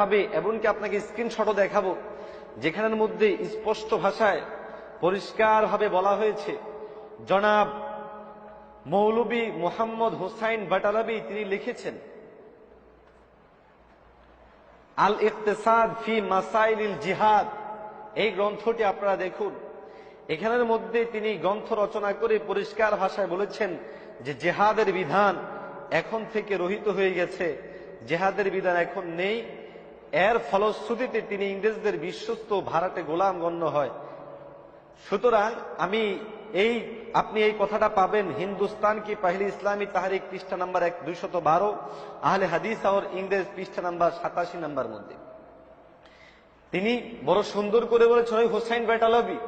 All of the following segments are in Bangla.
ভাবে এমনকি আপনাকে স্ক্রিনশটও দেখাবো, যেখানের মধ্যে স্পষ্ট ভাষায় পরিষ্কারভাবে বলা হয়েছে, জনাব মৌলবী মোহাম্মদ হোসাইন বাটালাবি তিনি লিখেছেন আল ইকতেসাদ ফি মাসাইলিল জিহাদ, এই গ্রন্থটি আপনারা দেখুন, এখানের মধ্যে তিনি গ্রন্থ রচনা করে পরিষ্কার ভাষায় বলেছেন যে জেহাদের বিধান এখন থেকে রহিত হয়ে গেছে, জেহাদের বিধান এখন নেই এর ফলশ্রুতিতে তিনি ইংরেজদের বিশ্বস্ত ভারতে গোলাম গণ্য হয়। সুতরাং আমি এই, আপনি এই কথাটা পাবেন, হিন্দুস্তান কি পাহিলি ইসলামী তাহারিক পৃষ্ঠা নাম্বার এক, দুইশত বারো, আহলে হাদিস আওর ইংরেজ পৃষ্ঠা নাম্বার সাতাশি নাম্বার মধ্যে। তিনি বড় সুন্দর করে বলেছেন, ওই হোসাইন বেটালবি,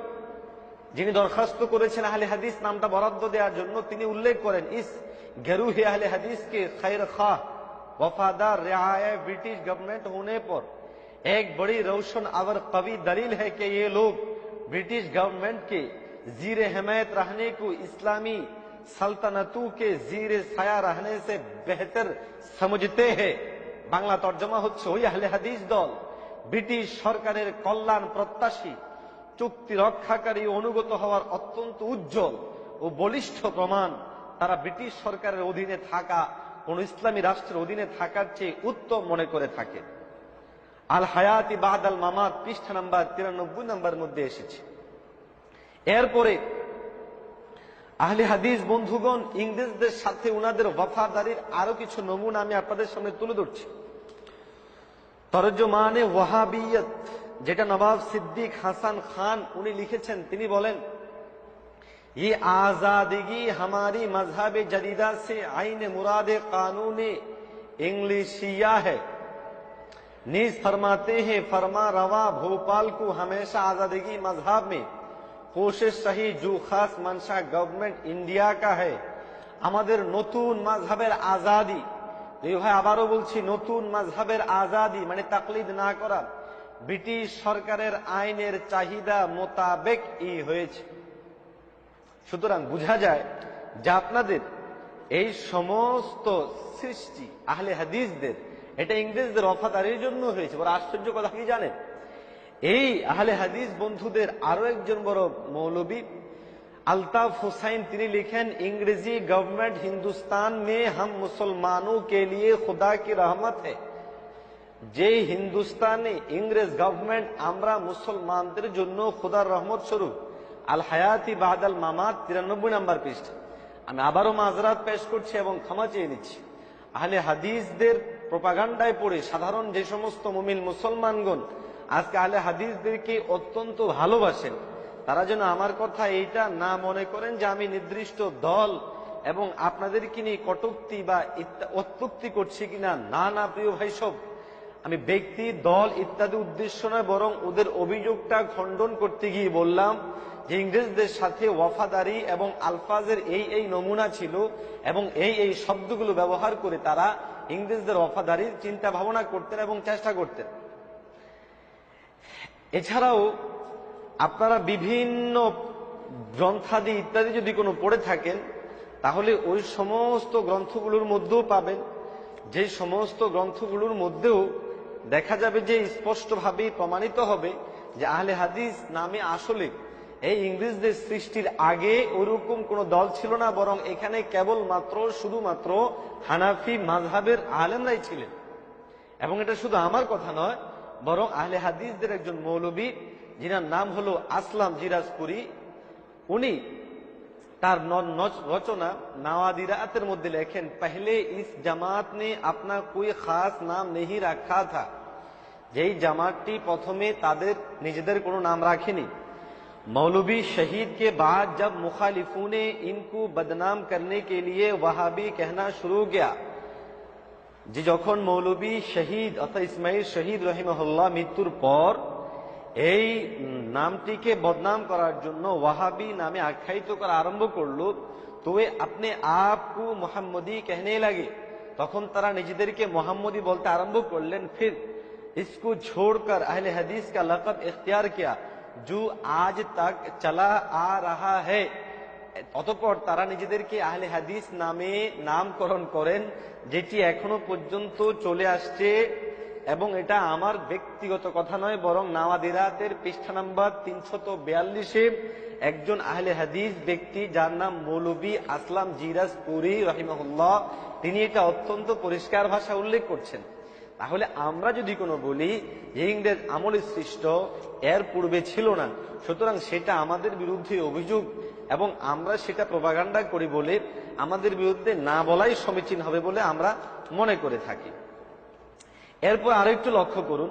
যিনি দরখাস্ত করেছেন আহলে হাদিস নামটা বরাদ্দ দেওয়ার জন্য, তিনি উল্লেখ করেন, ইস গেরুহে আহলে হাদিসকে খায়ের খা खाह वफादार रियाया ब्रिटिश गवर्नमेंट होने पर एक बड़ी रोशन और कवि दलील है कि ये लोग ब्रिटिश गवर्नमेंट के जीर हमायत रहने को इस्लामी सल्तनतों के जीर साया रहने से बेहतर समझते हैं বাংলা তর্জমা হচ্ছে ওই আহলে হাদিস দল ব্রিটিশ সরকারের কল্যাণ প্রত্যাশী চুক্তি রক্ষাকারী ও অনুগত হওয়ার অত্যন্ত উজ্জ্বল ও বলিষ্ঠ প্রমাণ তারা ব্রিটিশ সরকারের অধীনে থাকা কোন ইসলামী রাষ্ট্রের অধীনে থাকার চেয়ে উত্তম মনে করে থাকে। আল হায়াতি বাহাদ আল মামাত, পৃষ্ঠা নাম্বার তিরানব্বই নাম্বার মধ্যে এসেছে। এরপরে আহলে হাদিস বন্ধুগণ, ইংরেজদের সাথে উনাদের ওয়াফাদারির আরও কিছু নমুনা আমি আপনাদের সামনে তুলে ধরছি। তরজমানে ওয়াহাবিয়ত, যেটা নবাব সিদ্দিক হাসান খান, উনি লিখেছেন, তিনি বলেন ये आजादगी हमारी मजहब जदीदा से आइन मुराद कानून इंग्लिशिया है नीज फरमाते हैं फरमा रवा भोपाल को हमेशा आजादगी मजहब में कोशिश सही जो खास मंशा गवर्नमेंट इंडिया का है আমাদের নতুন মাঝহাবের আজাদি এই ভাই আবারও বলছি নতুন মাঝহাবের আজাদি মানে তাকলিদ না করা ব্রিটিশ সরকারের আইনের চাহিদা মোতাবেক ই হয়েছে সুতরাং বোঝা যায় যে আপনাদের এই সমস্ত সৃষ্টি, আহলে হাদিসদের, এটা ইংরেজদের অফাদারির জন্য হয়েছে। বড় আশ্চর্য কথা, কি জানেন? এই আহলে হাদিস বন্ধুদের আরও একজন বড় মৌলবী, আলতাফ হুসাইন, তিনি লিখেন, ইংরেজি গভর্নমেন্ট হিন্দুস্তান মে হাম মুসলমানো কে লিয়ে খুদা কি রহমত হে যে হিন্দুস্তানে ইংরেজ গভর্নমেন্ট আমরা মুসলমানদের জন্য খুদার রহমত স্বরূপ। আল হায়াতি বাহাদাল মামাত, তিরানব্বই নাম্বার পৃষ্ঠা। আমি আবারও মাজরাত পেশ করছি এবং ক্ষমা চেয়ে নিচ্ছি। আহলে হাদিসদের প্রপাগান্ডায় পড়ে সাধারণ যে সমস্ত মুমিল মুসলমানগণ আজকে আহলে হাদিসদেরকে অত্যন্ত ভালোবাসেন, তারা যেন আমার কথা এইটা না মনে করেন যে আমি নির্দিষ্ট দল এবং আপনাদেরকে নিয়ে কটুক্তি বা অত্যুক্তি করছি কিনা। না না, প্রিয় ভাই সব, আমি ব্যক্তি, দল ইত্যাদি উদ্দেশ্য নয়, বরং ওদের অভিযোগটা খণ্ডন করতে গিয়ে বললাম ইংরেজদের সাথে ওয়াফাদারি এবং আলফাজের এই এই নমুনা ছিল এবং এই এই শব্দগুলো ব্যবহার করে তারা ইংরেজদের ওয়াফাদারির চিন্তা ভাবনা করতেন এবং চেষ্টা করতেন। এছাড়াও আপনারা বিভিন্ন গ্রন্থাদি ইত্যাদি যদি কোনো পড়ে থাকেন, তাহলে ওই সমস্ত গ্রন্থগুলোর মধ্যেও পাবেন। যে সমস্ত গ্রন্থগুলোর মধ্যেও দেখা যাবে যে স্পষ্টভাবে প্রমাণিত হবে যে আহলে হাদিস নামে আসলে এই ইংরেজদের সৃষ্টির আগে ওরকম কোন দল ছিল না, বরং এখানে কেবল মাত্র শুধুমাত্র হানাফি মাঝহাবের আলেমরাই ছিলেন। এবং এটা শুধু আমার কথা নয়, বরং আহলে হাদিসদের একজন মৌলবী, যিনার নাম হলো আসলাম জিরাজপুরি, উনি তার রচনা নাওয়াদিরাতের মধ্যে লেখেন, পহলে ইস জামাত নে আপনা কুই খাস নাম নেহি রাখা থা। যেই জামাতটি প্রথমে তাদের নিজেদের কোনো নাম রাখেনি मौलवी शहीद के बाद जब मुखालिफों ने इनको बदनाम करने के लिए वहाबी कहना शुरू किया যে যখন মৌলবী শহীদ অর্থাৎ ইসমাইল শহীদ রহিমহল্লা মৃত্যুর পর এই নামটিকে বদনাম করার জন্য ওয়াহাবি নামে আখ্যায়িত করা আরম্ভ করলো তো এ আপনি আপকু মোহাম্মদি कहने লাগে তখন তারা নিজেদেরকে মোহাম্মদি বলতে আরম্ভ করলেন ফির इसको छोड़कर अहले हदीस का लकब इख्तियार किया জু আজ তাক চলা আ রাহা হে অতপর তারা নিজেদেরকে আহলে হাদিস নামে নামকরণ করেন, যেটি এখনও পর্যন্ত চলে আসছে, এবং এটা আমার ব্যক্তিগত কথা নয়, বরং নামাদিরাতের পৃষ্ঠা নাম্বার তিনশত বিয়াল্লিশে একজন আহলে হাদিস ব্যক্তি যার নাম মৌলবী আসলাম জিরাজ পুরী রহিমহুল্লাহ, তিনি এটা অত্যন্ত পরিষ্কার ভাষা উল্লেখ করছেন। তাহলে আমরা যদি কোনো বলি ইংরেজ আমলে সৃষ্ট, এর পূর্বে ছিল না, সুতরাং সেটা আমাদের বিরুদ্ধে অভিযোগ এবং আমরা সেটা প্রভাগান্ডা করি বলে আমাদের বিরুদ্ধে না বলাই সমীচীন হবে বলে আমরা মনে করে থাকি। এরপর আরেকটু লক্ষ্য করুন।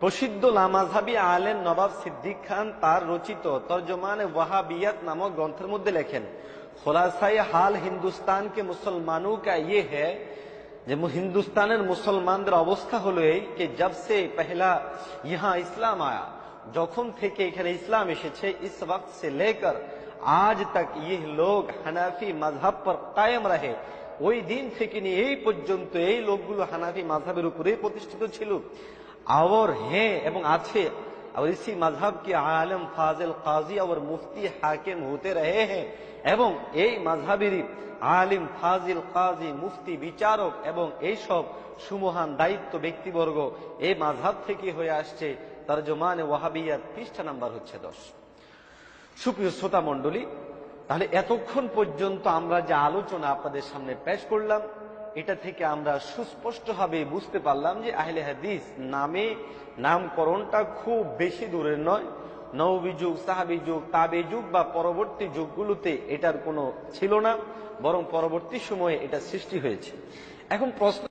প্রসিদ্ধ লামাঝাবি আলেন নবাব সিদ্দিক খান তার রচিত তর্জমান ওয়াহাবিয়াত নামক গ্রন্থের মধ্যে লেখেন, খোলাসাই হাল হিন্দুস্তানকে মুসলমানু মুসলমানও কা ইয়ে হ্যাঁ যে হিন্দুস্তানের মুসলমানদের অবস্থা হলো এই যে জবসে পহলা ইহা ইসলাম আয়া, যখন থেকে এখানে ইসলাম এসেছে, ইস ওক্ত সে লেকর আজ তক ইহ লোক হানাফি মজহব পর কায়েম রহে। ওই দিন থেকে নিয়ে এই পর্যন্ত এই লোকগুলো হানাফি মাঝহের উপরে প্রতিষ্ঠিত ছিল। আওর হ্যাঁ এবং আছে और इसी मजहब के आलम फाजिल काजी और मुफ्ती हाकिम होते रहे हैं এবং এই মাঝহাবেরই আলিম ফাজিল কাজী মুফতি বিচারক এবং এইসব সুমহান দায়িত্ব ব্যক্তিবর্গ এই মাঝহাব থেকে হয়ে আসছে তর্জমান ওয়াহাবিয়াত পৃষ্ঠা নাম্বার হচ্ছে দশ সুপ্রিয় শ্রোতা মণ্ডলী তাহলে এতক্ষণ পর্যন্ত আমরা যে আলোচনা আপনাদের সামনে পেশ করলাম এটা থেকে আমরা সুস্পষ্টভাবে বুঝতে পারলাম যে আহলে হাদিস নামে নামকরণটা খুব বেশি দূরের নয়। নবী যুগ, সাহাবি যুগ, তাবে যুগ বা পরবর্তী যুগগুলোতে এটার কোনো ছিল না, বরং পরবর্তী সময়ে এটা সৃষ্টি হয়েছে। এখন প্রশ্ন